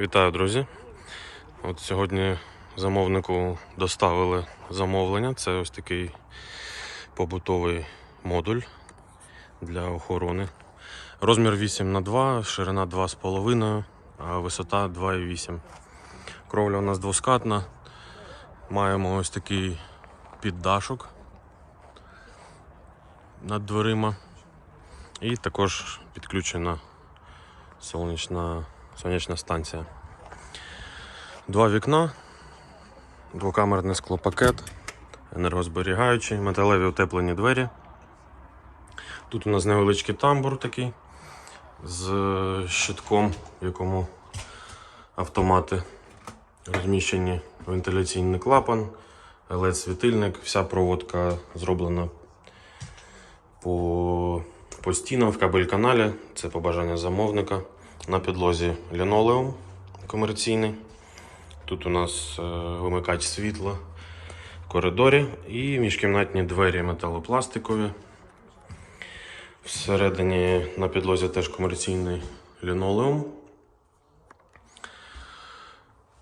Вітаю, друзі. От сьогодні замовнику доставили замовлення. Це ось такий побутовий модуль для охорони. Розмір 8 на 2 ширина 2,5, а висота 2,8. Кровля у нас двоскатна. Маємо ось такий піддашок над дверима. І також підключена сонячна, сонячна станція. Два вікна, двокамерний склопакет, енергозберігаючий, металеві утеплені двері. Тут у нас невеличкий тамбур такий з щитком, в якому автомати розміщені, вентиляційний клапан, LED-світильник, вся проводка зроблена по, по стінам в кабель-каналі. Це побажання замовника. На підлозі лінолеум комерційний. Тут у нас е, вимикач світла в коридорі і міжкімнатні двері металопластикові. Всередині на підлозі теж комерційний лінолеум.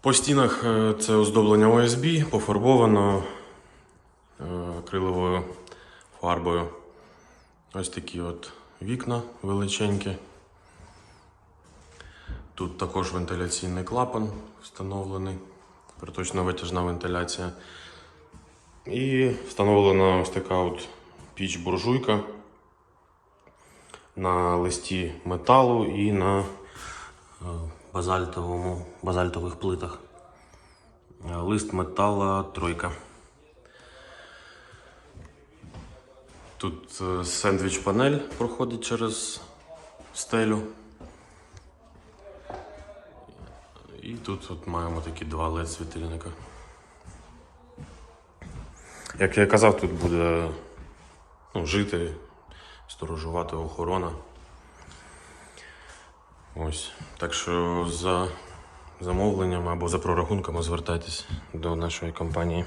По стінах е, це оздоблення ОСБ, пофарбовано е, акриловою фарбою. Ось такі от вікна величенькі. Тут також вентиляційний клапан встановлений, приточна витяжна вентиляція. І встановлена ось така от піч-буржуйка на листі металу і на е, базальтовому, базальтових плитах. Е, Лист метала тройка. Тут е, сендвіч-панель проходить через стелю. І тут от маємо такі два LED світильника. Як я казав, тут буде ну, жити, сторожувати охорона. Ось. Так що за замовленням або за прорахунками звертайтесь до нашої компанії.